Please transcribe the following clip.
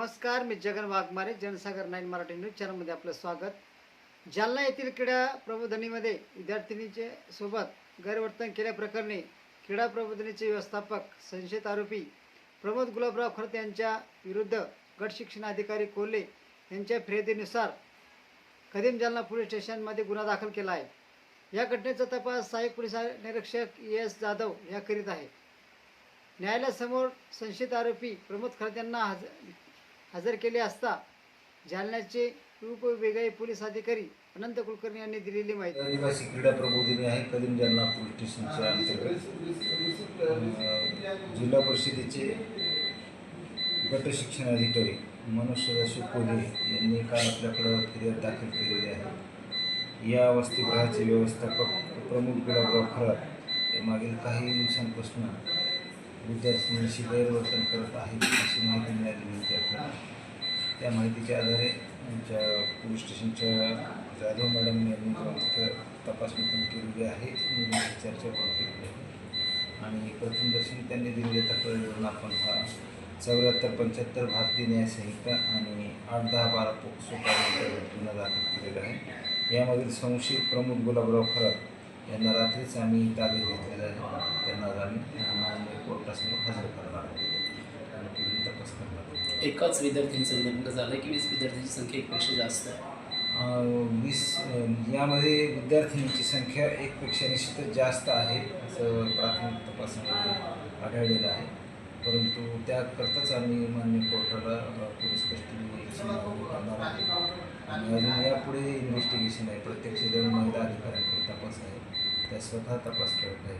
नमस्कार मी Jagan Waghmare Jansagar nine Marathi news चॅनलमध्ये आपलं स्वागत. जालना येथील क्रीडा प्रबोधनीमध्ये विद्यार्थिनीचे सोबत गैरवर्तन केल्याप्रकरणी क्रीडा प्रबोधनीचे व्यवस्थापक संशयित आरोपी प्रमोद गुलाबराव खरत यांच्या विरुद्ध गट शिक्षण अधिकारी कोल्हे यांच्या फिर्यादीनुसार कदीम जालना पोलीस स्टेशनमध्ये गुन्हा दाखल केला आहे. या घटनेचा तपास सहाय्यक पोलीस निरीक्षक एस जाधव या करीत आहे. न्यायालयासमोर संशयित आरोपी प्रमोद खरत यांना हजर हजर केले असता जालन्याचे उपविभागीय पोलीस अधिकारी अनंत कुलकर्णी यांनी दिलेली माहिती. आदिवासी क्रीडा प्रबोधिनी आहे कदीम जालना पोलीस स्टेशनच्या अंतर्गत. जिल्हा परिषदेचे गट शिक्षण अधिकारी मनोज सदाशिव कोले यांनी काल आपल्याकडं फिर्याद दाखल केलेली आहे. या वसतिगृहाचे व्यवस्थापक प्रमुख गुलाबराव खरात हे मागील काही दिवसांपासून विद्यार्थ्यांशी गैरवर्तन करत आहेत अशी माहिती मिळाली. माहितीच्या आधारे आमच्या पोलीस स्टेशनच्या जाधव मॅडम यांनी तपासणी पण केलेली आहे. मुलींची चर्चा पण केलेली आहे. आणि प्रथमदर्शनी त्यांनी दिलेल्या तक्रारीवरून आपण हा चौऱ्याहत्तर पंच्याहत्तर भारतीय न्यायसंहिता आणि आठ दहा बारा पोक्सो कायद्याअंतर्गत गुन्हा दाखल केलेला आहे. यामधील संशयित प्रमुख गुलाबराव खरात यांना रात्रीच आम्ही ताब्यात घेतलेला आहे. त्यांना आम्ही कोर्टासमोर हजर करणार आहोत आणि पुढील तपास करणार आहोत एकाच विद्यार्थ्यांचं नेमकं म्हणजे झालं की वीस विद्यार्थ्यांची संख्या एकपेक्षा जास्त आहे? वीस यामध्ये विद्यार्थिनींची संख्या एकपेक्षा निश्चितच जास्त आहे असं प्राथमिक तपासामध्ये आढळलेलं आहे. परंतु त्याकरताच आम्ही मान्य कोर्टाला अं, पोलीस करणार आहे आणि अजून यापुढे इन्व्हेस्टिगेशन आहे. प्रत्यक्ष जण महिला अधिकाऱ्यांकडे तपास आहे त्या स्वतः तपास करत आहे